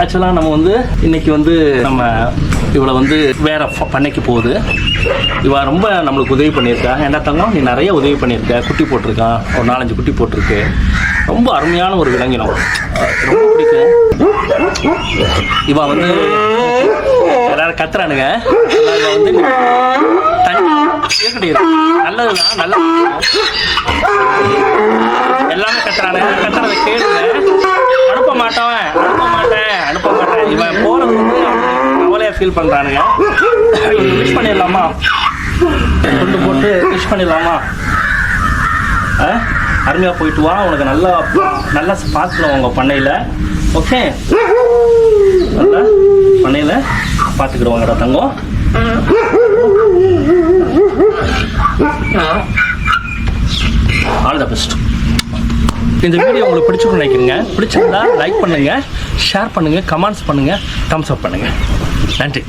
ஆக்சுவலாக நம்ம வந்து இன்னைக்கு வந்து நம்ம இவளை வந்து வேற பண்ணைக்கு போகுது. இவள் ரொம்ப நம்மளுக்கு உதவி பண்ணியிருக்கா. ஏன்னா தங்கம் நீ நிறைய உதவி பண்ணியிருக்க. குட்டி போட்டிருக்கான் ஒரு நாலஞ்சு குட்டி போட்டிருக்கு. ரொம்ப அருமையான ஒரு விலங்கினம். ரொம்ப பிடிக்கும். இவ வந்து எல்லாரும் கத்துறானுங்க. வந்து நல்லதுதான் நல்லது எல்லாமே கத்துறானுங்க. ஃபீல் பண்ணுறானுங்க விஷ் பண்ணிடலாமா? கொண்டு போட்டு விஷ் பண்ணிடலாமா? ஆ? போயிட்டு வா. உனக்கு நல்லா நல்லா பார்த்துக்கலாம் உங்கள் பண்ணையில். ஓகே நல்லா பண்ணையில் பார்த்துக்கிடுவாங்கடா தங்கம். ஆல் த பெஸ்ட் இந்த வீடியோ உங்களுக்கு பிடிச்சிருக்கும்னு நினைக்கிறீங்க. பிடிச்சிருந்தா லைக் பண்ணுங்கள் ஷேர் பண்ணுங்கள் கமெண்ட்ஸ் பண்ணுங்கள் தம்ஸ் அப் பண்ணுங்கள் நன்றி